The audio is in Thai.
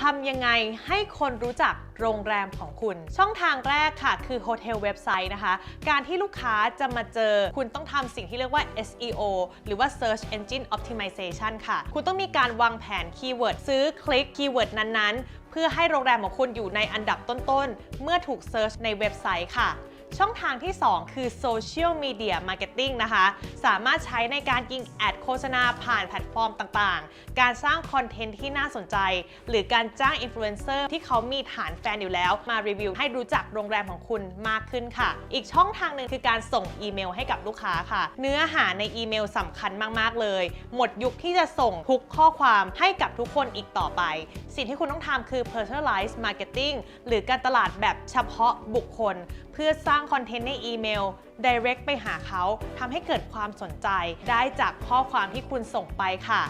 ทำยังไงให้คนรู้จักโรงแรมของคุณ ช่องทางแรกค่ะ คือโฮเทลเว็บไซต์นะคะ การที่ลูกค้าจะมาเจอ คุณต้องทำสิ่งที่เรียกว่า SEO หรือว่า Search Engine Optimization ค่ะ คุณต้องมีการวางแผนคีย์เวิร์ดซื้อคลิกคีย์เวิร์ดนั้นๆ เพื่อให้โรงแรมของคุณอยู่ในอันดับต้นๆ เมื่อถูกเซิร์ชในเว็บไซต์ค่ะ ช่องทางที่ 2 คือ Social Media Marketing นะคะ สามารถใช้ในการยิงแอดโฆษณาผ่านแพลตฟอร์มต่างๆ การสร้างคอนเทนต์ที่น่าสนใจ หรือการจ้างอินฟลูเอนเซอร์ที่เขามีฐานแฟนอยู่แล้ว มารีวิวให้รู้จักโรงแรมของคุณมากขึ้นค่ะ อีกช่องทางหนึ่งคือการส่งอีเมลให้กับลูกค้าค่ะ เนื้อหาในอีเมลสำคัญมากๆเลย หมดยุคที่จะส่งทุกข้อความให้กับทุกคนอีกต่อไป สิ่งที่คุณต้องทำคือ personalized marketing หรือการตลาดแบบเฉพาะบุคคล เพื่อสร้างางคอนเทนต์ในอีเมล direct ไปหาเขาทำให้เกิดความสนใจได้จากข้อความที่คุณส่งไปค่ะ